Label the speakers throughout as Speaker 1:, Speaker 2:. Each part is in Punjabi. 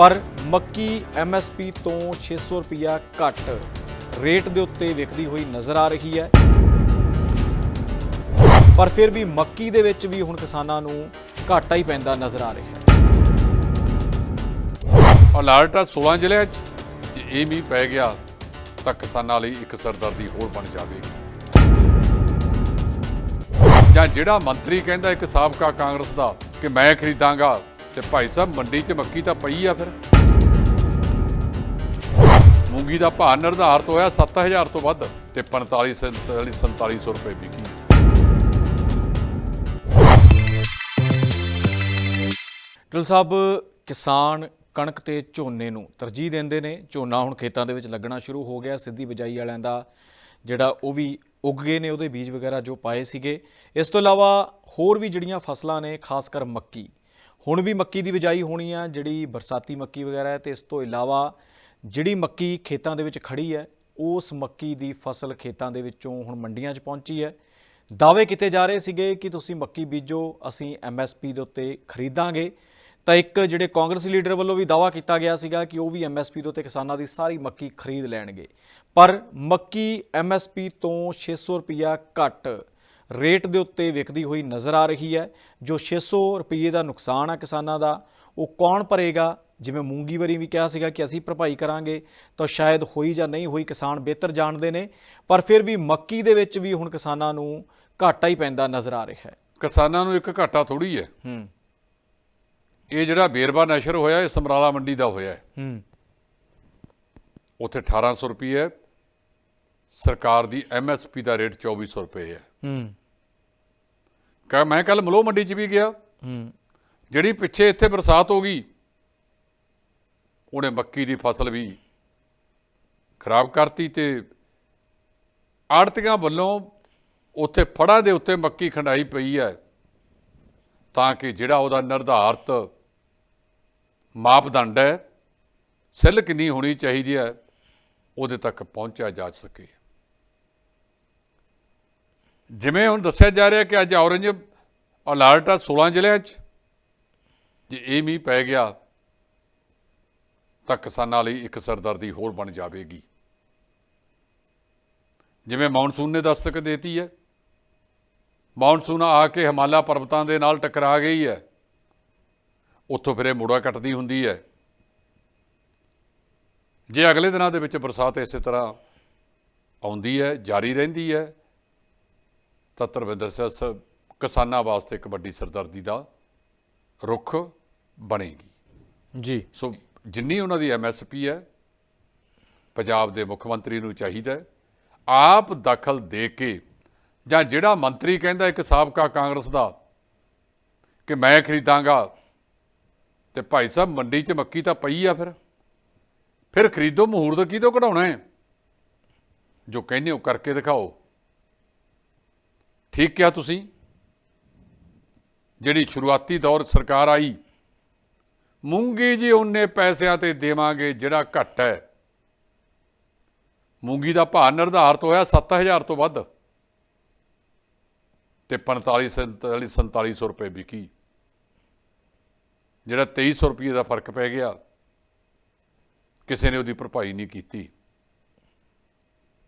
Speaker 1: ਪਰ ਮੱਕੀ ਐਮਐਸਪੀ ਤੋਂ 600 ਰੁਪਿਆ ਘੱਟ ਰੇਟ ਦੇ ਉੱਤੇ ਵਿਕਦੀ ਹੋਈ ਨਜ਼ਰ ਆ ਰਹੀ ਹੈ। ਪਰ ਫਿਰ ਵੀ ਮੱਕੀ ਦੇ ਵਿੱਚ ਵੀ ਹੁਣ ਕਿਸਾਨਾਂ ਨੂੰ ਘਾਟਾ ਹੀ ਪੈਂਦਾ ਨਜ਼ਰ ਆ ਰਿਹਾ ਹੈ।
Speaker 2: ਅਲਰਟ ਆ 16 ਜ਼ਿਲ੍ਹਿਆਂ 'ਚ। ਜੇ ਇਹ ਮੀਂਹ ਪੈ ਗਿਆ ਤਾਂ ਕਿਸਾਨਾਂ ਲਈ ਇੱਕ ਸਰਦਰਦੀ ਹੋਰ ਬਣ ਜਾਵੇਗੀ। ਜਾਂ ਜਿਹੜਾ ਮੰਤਰੀ ਕਹਿੰਦਾ ਇੱਕ ਸਾਬਕਾ ਕਾਂਗਰਸ ਦਾ ਕਿ ਮੈਂ ਖਰੀਦਾਂਗਾ ਤੇ ਭਾਈ ਸਾਹਿਬ, ਮੰਡੀ 'ਚ ਮੱਕੀ ਤਾਂ ਪਈ ਆ ਫਿਰ। ਮੂੰਗੀ ਦਾ ਭਾਅ ਨਿਰਧਾਰਤ ਹੋਇਆ 7000 ਤੋਂ ਵੱਧ ਤੇ 45 47 4700 ਰੁਪਏ ਵਿਕੀ।
Speaker 1: ਟਲ ਸਾਹਿਬ, ਕਿਸਾਨ ਕਣਕ ਤੇ ਝੋਨੇ ਨੂੰ ਤਰਜੀਹ ਦਿੰਦੇ ਨੇ। ਝੋਨਾ ਹੁਣ ਖੇਤਾਂ ਦੇ ਵਿੱਚ ਲੱਗਣਾ ਸ਼ੁਰੂ ਹੋ ਗਿਆ। ਸਿੱਧੀ ਬਿਜਾਈ ਵਾਲਿਆਂ ਦਾ ਜਿਹੜਾ ਉਹ ਵੀ ਉੱਗ ਗਏ ਨੇ, ਉਹਦੇ ਬੀਜ ਵਗੈਰਾ ਜੋ ਪਾਏ ਸੀਗੇ। ਇਸ ਤੋਂ ਇਲਾਵਾ ਹੋਰ ਵੀ ਜਿਹੜੀਆਂ ਫਸਲਾਂ ਨੇ, ਖਾਸ ਕਰ ਮੱਕੀ ਹੁਣ ਵੀ ਮੱਕੀ ਦੀ ਬਿਜਾਈ ਹੋਣੀ ਆ, ਜਿਹੜੀ ਬਰਸਾਤੀ ਮੱਕੀ ਵਗੈਰਾ ਹੈ ਤੇ ਇਸ ਤੋਂ ਇਲਾਵਾ ਜਿਹੜੀ ਮੱਕੀ ਖੇਤਾਂ ਦੇ ਵਿੱਚ ਖੜੀ ਹੈ, ਉਸ ਮੱਕੀ ਦੀ ਫਸਲ ਖੇਤਾਂ ਦੇ ਵਿੱਚੋਂ ਹੁਣ ਮੰਡੀਆਂ 'ਚ ਪਹੁੰਚੀ ਹੈ। ਦਾਅਵੇ ਕੀਤੇ ਜਾ ਰਹੇ ਸੀਗੇ ਕਿ ਤੁਸੀਂ ਮੱਕੀ ਬੀਜੋ, ਅਸੀਂ ਐਮਐਸਪੀ ਦੇ ਉੱਤੇ ਖਰੀਦਾਂਗੇ। ਤਾਂ ਇੱਕ ਜਿਹੜੇ ਕਾਂਗਰਸੀ ਲੀਡਰ ਵੱਲੋਂ ਵੀ ਦਾਅਵਾ ਕੀਤਾ ਗਿਆ ਸੀਗਾ ਕਿ ਉਹ ਵੀ ਐਮਐਸਪੀ ਦੇ ਉੱਤੇ ਕਿਸਾਨਾਂ ਦੀ ਸਾਰੀ ਮੱਕੀ ਖਰੀਦ ਲੈਣਗੇ। ਪਰ ਮੱਕੀ ਐਮਐਸਪੀ ਤੋਂ 600 ਰੁਪਿਆ ਘੱਟ ਰੇਟ ਦੇ ਉੱਤੇ ਵਿਕਦੀ ਹੋਈ ਨਜ਼ਰ ਆ ਰਹੀ ਹੈ। ਜੋ 600 ਰੁਪਏ ਦਾ ਨੁਕਸਾਨ ਆ ਕਿਸਾਨਾਂ ਦਾ ਉਹ ਕੌਣ ਭਰੇਗਾ? ਜਿਵੇਂ ਮੂੰਗੀ ਵਰੀ ਵੀ ਕਿਹਾ ਸੀਗਾ ਕਿ ਅਸੀਂ ਭਰਪਾਈ ਕਰਾਂਗੇ ਤਾਂ ਸ਼ਾਇਦ ਹੋਈ ਜਾਂ ਨਹੀਂ ਹੋਈ ਕਿਸਾਨ ਬਿਹਤਰ ਜਾਣਦੇ ਨੇ। ਪਰ ਫਿਰ ਵੀ ਮੱਕੀ ਦੇ ਵਿੱਚ ਵੀ ਹੁਣ ਕਿਸਾਨਾਂ ਨੂੰ ਘਾਟਾ ਹੀ ਪੈਂਦਾ ਨਜ਼ਰ ਆ ਰਿਹਾ ਹੈ।
Speaker 2: ਕਿਸਾਨਾਂ ਨੂੰ ਇੱਕ ਘਾਟਾ ਥੋੜੀ ਹੈ।
Speaker 1: ਹੂੰ।
Speaker 2: ਇਹ ਜਿਹੜਾ ਬੇਰਬਾ ਨਸ਼ਰ ਹੋਇਆ ਇਹ ਸਮਰਾਲਾ ਮੰਡੀ ਦਾ ਹੋਇਆ ਹੈ।
Speaker 1: ਹੂੰ।
Speaker 2: ਉੱਥੇ 1800 ਰੁਪਏ ਸਰਕਾਰ ਦੀ ਐਮਐਸਪੀ ਦਾ ਰੇਟ 2400 ਰੁਪਏ ਹੈ।
Speaker 1: ਹੂੰ।
Speaker 2: ਕਹ ਮੈਂ ਕੱਲ ਮਲੋ ਮੰਡੀ 'ਚ ਵੀ ਗਿਆ।
Speaker 1: ਹੂੰ।
Speaker 2: ਜਿਹੜੀ ਪਿੱਛੇ ਇੱਥੇ ਬਰਸਾਤ ਹੋ ਗਈ ਉਹਨੇ ਮੱਕੀ ਦੀ ਫਸਲ ਵੀ ਖਰਾਬ ਕਰਤੀ ਤੇ ਆੜਤੀਆਂ ਵੱਲੋਂ ਉੱਥੇ ਫੜਾ ਦੇ ਉੱਤੇ ਮੱਕੀ ਖੰਡਾਈ ਪਈ ਹੈ ਤਾਂ ਕਿ ਜਿਹੜਾ ਉਹਦਾ ਨਿਰਧਾਰਤ ਮਾਪਦੰਡ ਹੈ ਸਿੱਲ ਕਿੰਨੀ ਹੋਣੀ ਚਾਹੀਦੀ ਹੈ ਉਹਦੇ ਤੱਕ ਪਹੁੰਚਿਆ ਜਾ ਸਕੇ। ਜਿਵੇਂ ਹੁਣ ਦੱਸਿਆ ਜਾ ਰਿਹਾ ਕਿ ਅੱਜ ਔਰੰਜ ਅਲਰਟ ਆ 16 ਜ਼ਿਲ੍ਹਿਆਂ 'ਚ। ਜੇ ਇਹ ਮੀਂਹ ਪੈ ਗਿਆ ਤਾਂ ਕਿਸਾਨਾਂ ਲਈ ਇੱਕ ਸਰਦਰਦੀ ਹੋਰ ਬਣ ਜਾਵੇਗੀ। ਜਿਵੇਂ ਮੌਨਸੂਨ ਨੇ ਦਸਤਕ ਦੇਤੀ ਹੈ। ਮੌਨਸੂਨ ਆ ਕੇ ਹਿਮਾਲਾ ਪਰਬਤਾਂ ਦੇ ਨਾਲ ਟਕਰਾ ਗਈ ਹੈ। ਉੱਥੋਂ ਫਿਰ ਇਹ ਮੋੜਾ ਕੱਟਦੀ ਹੁੰਦੀ ਹੈ। ਜੇ ਅਗਲੇ ਦਿਨਾਂ ਦੇ ਵਿੱਚ ਬਰਸਾਤ ਇਸੇ ਤਰ੍ਹਾਂ ਆਉਂਦੀ ਹੈ, ਜਾਰੀ ਰਹਿੰਦੀ ਹੈ, ਤਾਂ ਧਰਮਿੰਦਰ ਸਿੰਘ ਕਿਸਾਨਾਂ ਵਾਸਤੇ ਇੱਕ ਵੱਡੀ ਸਰਦਰਦੀ ਦਾ ਰੁੱਖ ਬਣੇਗੀ।
Speaker 1: ਜੀ।
Speaker 2: ਸੋ ਜਿੰਨੀ ਉਹਨਾਂ ਦੀ ਐਮਐਸਪੀ ਹੈ ਪੰਜਾਬ ਦੇ ਮੁੱਖ ਮੰਤਰੀ ਨੂੰ ਚਾਹੀਦਾ ਹੈ ਆਪ ਦਖਲ ਦੇ ਕੇ ਜਾਂ ਜਿਹੜਾ ਮੰਤਰੀ ਕਹਿੰਦਾ ਇੱਕ ਸਾਬਕਾ ਕਾਂਗਰਸ ਦਾ ਕਿ ਮੈਂ ਖਰੀਦਾਂਗਾ ਤੇ ਭਾਈ ਸਾਹਿਬ ਮੰਡੀ 'ਚ ਮੱਕੀ ਤਾਂ ਪਈ ਆ ਫਿਰ। ਫਿਰ ਖਰੀਦੋ ਮਹੂਰਤ ਕਿਹਦੋਂ ਕਢਾਉਣਾ ਹੈ? ਜੋ ਕਹਿੰਦੇ ਹੋ ਕਰਕੇ ਦਿਖਾਓ। ਠੀਕ ਕਿਹਾ ਤੁਸੀਂ? ਜਿਹੜੀ ਸ਼ੁਰੂਆਤੀ ਦੌਰ ਸਰਕਾਰ ਆਈ, ਮੂੰਗੀ ਜੀ ਉਹਨੇ ਪੈਸਿਆਂ ਤੇ ਦੇਵਾਂਗੇ ਜਿਹੜਾ ਘੱਟ ਹੈ। ਮੂੰਗੀ ਦਾ ਭਾਅ ਨਿਰਧਾਰਤ ਹੋਇਆ 7000 ਤੋਂ ਵੱਧ। ਤੇ 45 47 4700 ਰੁਪਏ ਵਿਕੀ। ਜਿਹੜਾ 2300 ਰੁਪਏ ਦਾ ਫ਼ਰਕ ਪੈ ਗਿਆ, ਕਿਸੇ ਨੇ ਉਹਦੀ ਭਰਪਾਈ ਨਹੀਂ ਕੀਤੀ।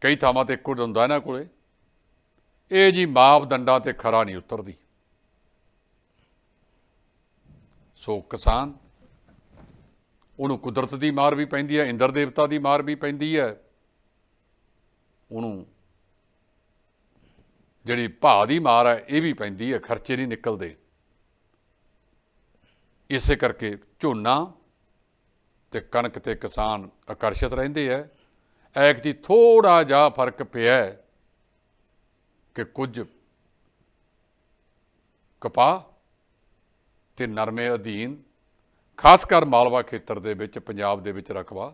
Speaker 2: ਕਈ ਥਾਵਾਂ ਤੇ ਇੱਕੋ ਹੁੰਦਾ ਇਹਨਾਂ ਕੋਲੇ। ਇਹ ਜੀ ਮਾਪਦੰਡਾਂ ਤੇ ਖਰਾ ਨਹੀਂ ਉਤਰਦੀ। ਸੋ ਕਿਸਾਨ, ਉਹਨੂੰ ਕੁਦਰਤ ਦੀ ਮਾਰ ਵੀ ਪੈਂਦੀ ਹੈ, ਇੰਦਰ ਦੇਵਤਾ ਦੀ ਮਾਰ ਵੀ ਪੈਂਦੀ ਹੈ। ਉਹਨੂੰ ਜਿਹੜੀ ਭਾਅ ਦੀ ਮਾਰ ਹੈ, ਇਹ ਵੀ ਪੈਂਦੀ ਹੈ, ਖਰਚੇ ਨਹੀਂ ਨਿਕਲਦੇ। ਇਸੇ ਕਰਕੇ ਝੋਨਾ ਤੇ ਕਣਕ ਤੇ ਕਿਸਾਨ ਆਕਰਸ਼ਿਤ ਰਹਿੰਦੇ ਹੈ। ਐਕ ਜੀ ਥੋੜਾ ਜਿਹਾ ਫ਼ਰਕ ਪਿਆ ਕਿ ਕੁਝ ਕਪਾਹ ਤੇ ਨਰਮੇ ਅਧੀਨ ਖਾਸ ਕਰ ਮਾਲਵਾ ਖੇਤਰ ਦੇ ਵਿੱਚ ਪੰਜਾਬ ਦੇ ਵਿੱਚ ਰਕਬਾ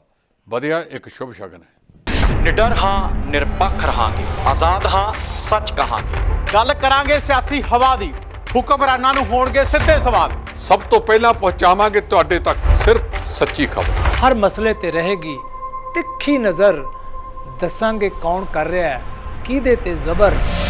Speaker 2: ਵਧਿਆ ਇੱਕ ਸ਼ੁਭ ਸ਼ਗਨ ਹੈ।
Speaker 3: ਨਿਡਰ ਹਾਂ ਨਿਰਪੱਖ ਰਹਾਂਗੇ। ਆਜ਼ਾਦ ਹਾਂ ਸੱਚ ਕਹਾਂਗੇ।
Speaker 4: ਗੱਲ ਕਰਾਂਗੇ ਸਿਆਸੀ ਹਵਾ ਦੀ। ਹੁਕਮਰਾਨਾਂ ਨੂੰ ਹੋਣਗੇ ਸਿੱਧੇ ਸਵਾਲ।
Speaker 2: ਸਭ ਤੋਂ ਪਹਿਲਾਂ ਪਹੁੰਚਾਵਾਂਗੇ ਤੁਹਾਡੇ ਤੱਕ ਸਿਰਫ ਸੱਚੀ ਖਬਰ।
Speaker 5: ਹਰ ਮਸਲੇ ਤੇ ਰਹੇਗੀ ਤਿੱਖੀ ਨਜ਼ਰ। ਦੱਸਾਂਗੇ ਕੌਣ ਕਰ ਰਿਹਾ ਹੈ ਕਿਹਦੇ ਤੇ ਜ਼ਬਰ।